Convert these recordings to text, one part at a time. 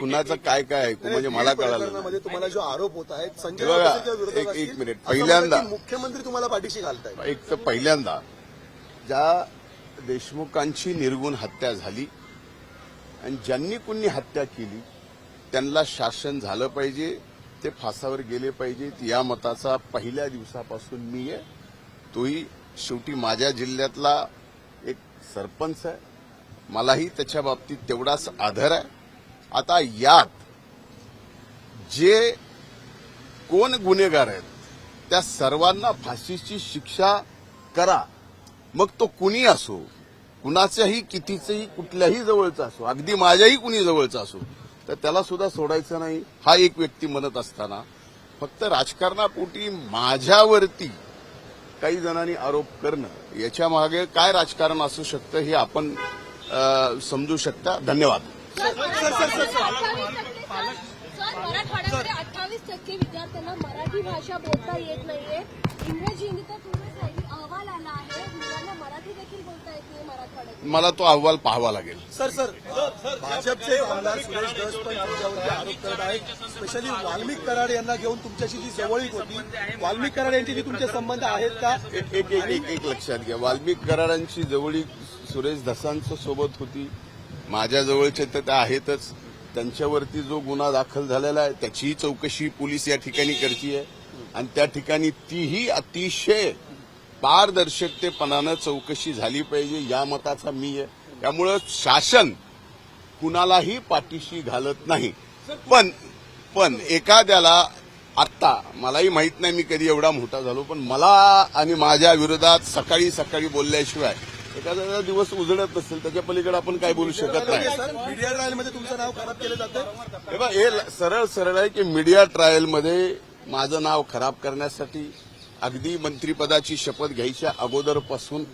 कुणाचं काय काय ऐकू? म्हणजे मला कळालं नाही. प्रकरणामध्ये तुम्हाला जो आरोप होत आहे संजय हे बघा, राऊतांच्या विरोधात एक- एक असतील, मिनिट. असं पहिल्यांदा- की मुख्यमंत्री तुम्हाला पाठीशी घालताय एक तर पहिल्यांदा ज्या देशमुखांची निर्गुण हत्या झाली आणि ज्यांनी कुणी हत्या केली त्यांना शासन झालं पाहिजे ते फासावर गेले पाहिजेत या मताचा पहिल्या दिवसापासून मी आहे. तोही शेवटी माझ्या जिल्ह्यातला एक सरपंच आहे. मलाही त्याच्या बाबतीत तेवढाच आदर आहे. आता यात जे कोण गुन्हेगार आहेत त्या सर्वांना फाशीची शिक्षा करा. मग तो कुणी असो कुणाच्याही कितीचंही कुठल्याही जवळचा असो अगदी माझ्याही कुणी जवळचा असो तर त्याला सुद्धा सोडायचं नाही हा एक व्यक्ती म्हणत असताना. फक्त राजकारणापोटी माझ्यावरती काही जणांनी आरोप करणं याच्या मागे काय राजकारण असू शकतं हे आपण समजू शकता. धन्यवाद. मराठवाड्यामध्ये अठ्ठावीस टक्के विद्यार्थ्यांना मराठी भाषा बोलता येत नाहीये. इंग्रजी हिंदी तर अहवाल आला आहे. मुलांना मराठी देखील बोलता येत नाही मराठवाड्यात. मला तो अहवाल पाहावा लागेल. Sir sir. भाजपचे आमदार सुरेश धस पण तुमच्यावरती आरोप करत आहेत. स्पेशली वाल्मिक कराड यांना घेऊन तुमच्याशी जी जवळीक होती वाल्मिक कराड यांची जी तुमचे संबंध आहेत का? एक एक एक एक एक लक्षात घ्या. वाल्मिक कराडांची जवळी सुरेश धसांच्या सोबत होती. माझ्या जवळचे तर त्या आहेतच. त्यांच्यावरती जो गुन्हा दाखल झालेला आहे त्याचीही चौकशी पोलीस या ठिकाणी करतीये. आणि त्या ठिकाणी तीही अतिशय पारदर्शकतेपणानं चौकशी झाली पाहिजे या मताचा मी आहे. त्यामुळं शासन कुणालाही पाठीशी घालत नाही. पण पण एखाद्याला आत्ता मलाही माहीत नाही मी कधी एवढा मोठा झालो पण मला आणि माझ्या विरोधात सकाळी सकाळी बोलल्याशिवाय एखाद्याचा दिवस उजळत नसेल त्याच्या पलीकडे आपण काय बोलू शकत नाही. सर मीडिया ट्रायलमध्ये तुमचं नाव खराब केलं जातं हे बघ, हे सरळ सरळ आहे की मीडिया ट्रायलमध्ये माझं नाव खराब करण्यासाठी अगदी मंत्रीपदाची शपथ घ्यायच्या अगोदरपासून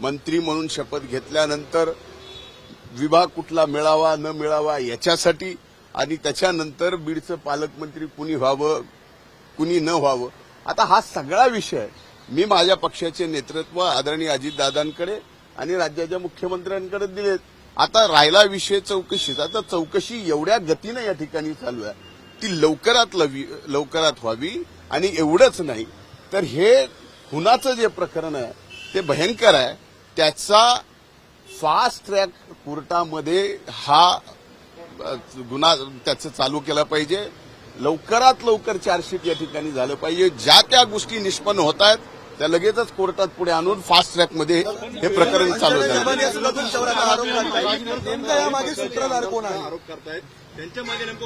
मंत्री म्हणून शपथ घेतल्यानंतर विभाग कुठला मिळावा न मिळावा याच्यासाठी आणि त्याच्यानंतर बीडचं पालकमंत्री कुणी व्हावं कुणी न व्हावं. आता हा सगळा विषय मी माझ्या पक्षाचे नेतृत्व आदरणीय अजितदादांकडे आणि राज्याच्या मुख्यमंत्र्यांकडे दिलेत. आता राहिला विषय चौकशीचा तर चौकशी एवढ्या गतीनं या ठिकाणी चालू आहे. ती लवकरात लवी- लवकरात व्हावी आणि एवढंच नाही. तर हे खुनाचं जे प्रकरण आहे ते भयंकर आहे. त्याचा फास्ट ट्रॅक कोर्टामध्ये हा गुन्हा त्याचं चालू केला पाहिजे. लवकरात लवकर चार्जशीट या ठिकाणी झालं पाहिजे. ज्या त्या गोष्टी निष्पन्न होत आहेत त्या लगेचच कोर्टात पुढे आणून फास्ट ट्रॅकमध्ये हे प्रकरण चालू झालं. आता आरोप करताय. नेमका यामागे सूत्रधार कोण आहे?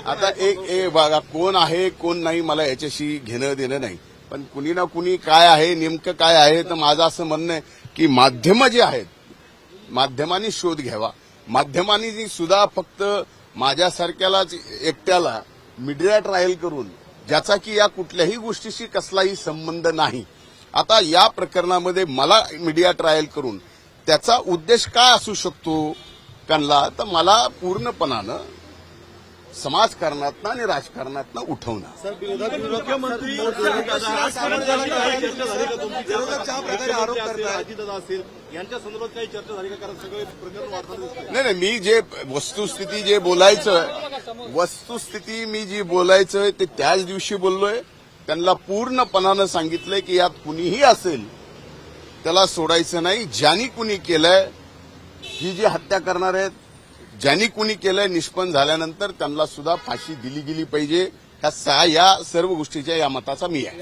आता एक एक बघा कोण आहे कोण नाही मला याच्याशी घेणं देणं नाही. पण कुणी ना कुणी काय आहे नेमकं काय आहे तर माझं असं म्हणणं आहे की माध्यमं जी आहेत माध्यमांनी शोध घ्यावा. माध्यमांनी सुद्धा फक्त माझ्यासारख्यालाच एकट्याला मीडिया ट्रायल करून ज्याचा की या कुठल्याही गोष्टीशी कसलाही संबंध नाही आता या प्रकरणामध्ये मला मीडिया ट्रायल करून त्याचा उद्देश काय असू शकतो त्यांना? तर मला पूर्णपणानं समाजकारणातनं आणि राजकारणातनं उठवणं. मुख्यमंत्री. नाही नाही मी जे वस्तुस्थिती जे बोलायचं वस्तुस्थिती मी जी बोलायचं ते त्याच दिवशी बोललोय. त्यांना पूर्णपणानं सांगितलंय की यात कुणीही असेल त्याला सोडायचं नाही. ज्यांनी कुणी केलंय ही जी हत्या करणार आहेत ज्यांनी कुणी केलंय निष्पन्न झाल्यानंतर त्यांना सुद्धा फाशी दिली गेली पाहिजे. ह्या सा- या सर्व गोष्टीच्या या मताचा मी आहे.